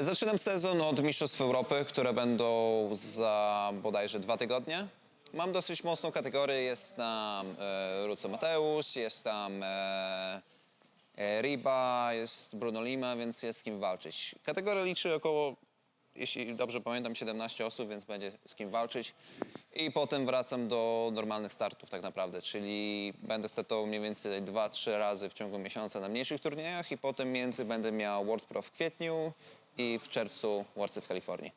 Zaczynam sezon od Mistrzostw Europy, które będą za bodajże dwa tygodnie. Mam dosyć mocną kategorię, jest tam e, Ruco Mateusz, jest tam e, e, Riba, jest Bruno Lima, więc jest z kim walczyć. Kategoria liczy około, jeśli dobrze pamiętam, 17 osób, więc będzie z kim walczyć. I potem wracam do normalnych startów tak naprawdę, czyli będę startował mniej więcej 2-3 razy w ciągu miesiąca na mniejszych turniejach i potem między będę miał World Pro w kwietniu i w czerwcu Worldsy w Kalifornii.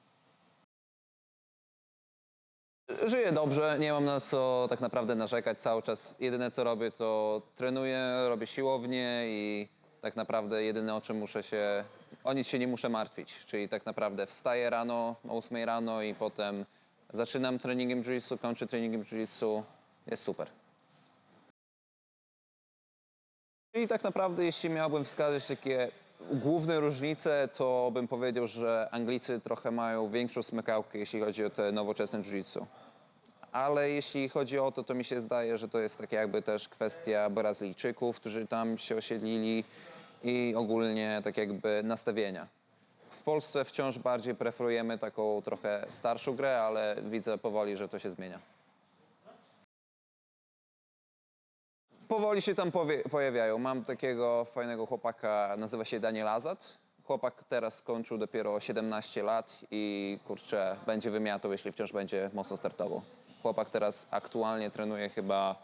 Żyję dobrze, nie mam na co tak naprawdę narzekać cały czas. Jedyne co robię to trenuję, robię siłownię i tak naprawdę jedyne o czym muszę się, o nic się nie muszę martwić. Czyli tak naprawdę wstaję rano o 8 rano i potem zaczynam treningiem jiu-jitsu, kończę treningiem jiu-jitsu. Jest super. I tak naprawdę, jeśli miałbym wskazać takie główne różnice, to bym powiedział, że Anglicy trochę mają większą smykałkę, jeśli chodzi o te nowoczesne jiu-jitsu. Ale jeśli chodzi o to, to mi się zdaje, że to jest tak jakby też kwestia Brazylijczyków, którzy tam się osiedlili i ogólnie tak jakby nastawienia. W Polsce wciąż bardziej preferujemy taką trochę starszą grę, ale widzę powoli, że to się zmienia. Powoli się tam pojawiają. Mam takiego fajnego chłopaka, nazywa się Daniel Azat. Chłopak teraz skończył dopiero 17 lat i kurczę, będzie wymiatał, jeśli wciąż będzie mocno startował. Chłopak teraz aktualnie trenuje chyba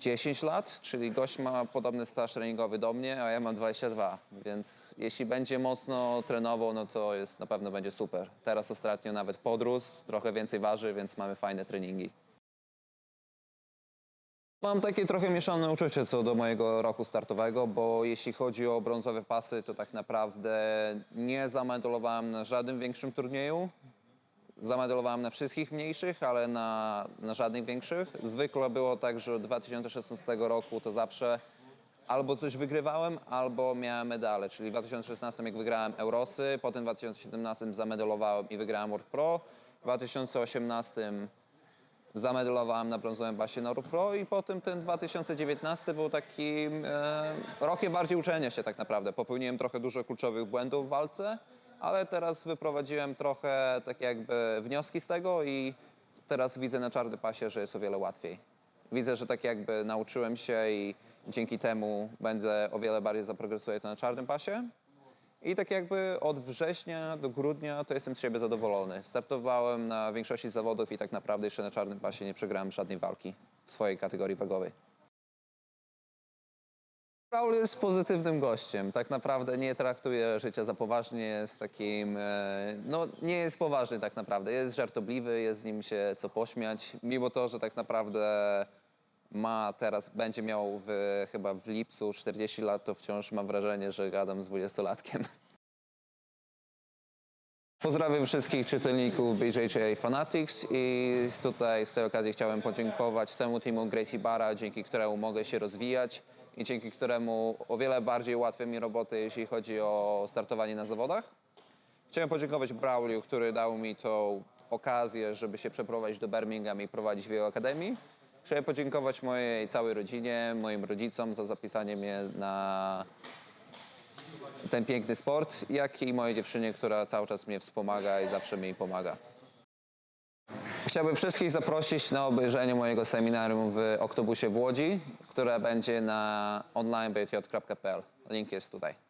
10 lat, czyli gość ma podobny staż treningowy do mnie, a ja mam 22, więc jeśli będzie mocno trenował, no to jest, na pewno będzie super. Teraz ostatnio nawet podrósł, trochę więcej waży, więc mamy fajne treningi. Mam takie trochę mieszane uczucie co do mojego roku startowego, bo jeśli chodzi o brązowe pasy, to tak naprawdę nie zamedalowałem na żadnym większym turnieju. Zamedalowałem na wszystkich mniejszych, ale na, na żadnych większych. Zwykle było tak, że od 2016 roku to zawsze albo coś wygrywałem, albo miałem medale. Czyli w 2016 jak wygrałem Eurosy, potem w 2017 zamedalowałem i wygrałem World Pro. W 2018 zamedalowałem na brązowym pasie na Pro i potem ten 2019 był takim e, rokiem bardziej uczenia się tak naprawdę. Popełniłem trochę dużo kluczowych błędów w walce, ale teraz wyprowadziłem trochę tak jakby wnioski z tego i teraz widzę na czarnym pasie, że jest o wiele łatwiej. Widzę, że tak jakby nauczyłem się i dzięki temu będę o wiele bardziej zaprogresuję to na czarnym pasie. I tak jakby od września do grudnia to jestem z siebie zadowolony. Startowałem na większości zawodów i tak naprawdę jeszcze na czarnym pasie nie przegrałem żadnej walki w swojej kategorii wagowej. Raul jest pozytywnym gościem. Tak naprawdę nie traktuje życia za poważnie, jest takim, e, no nie jest poważny tak naprawdę. Jest żartobliwy, jest z nim się co pośmiać, mimo to, że tak naprawdę ma teraz, będzie miał w, chyba w lipcu 40 lat, to wciąż mam wrażenie, że gadam z 20-latkiem. Pozdrawiam wszystkich czytelników BJJ Fanatics i tutaj z tej okazji chciałem podziękować całemu teamu Gracie Bara, dzięki któremu mogę się rozwijać i dzięki któremu o wiele bardziej ułatwia mi robotę, jeśli chodzi o startowanie na zawodach. Chciałem podziękować Brauliu, który dał mi tą okazję, żeby się przeprowadzić do Birmingham i prowadzić w jego akademii. Chciałem podziękować mojej całej rodzinie, moim rodzicom za zapisanie mnie na ten piękny sport, jak i mojej dziewczynie, która cały czas mnie wspomaga i zawsze mi pomaga. Chciałbym wszystkich zaprosić na obejrzenie mojego seminarium w Oktobusie w Łodzi, które będzie na onlinebjj.pl. Link jest tutaj.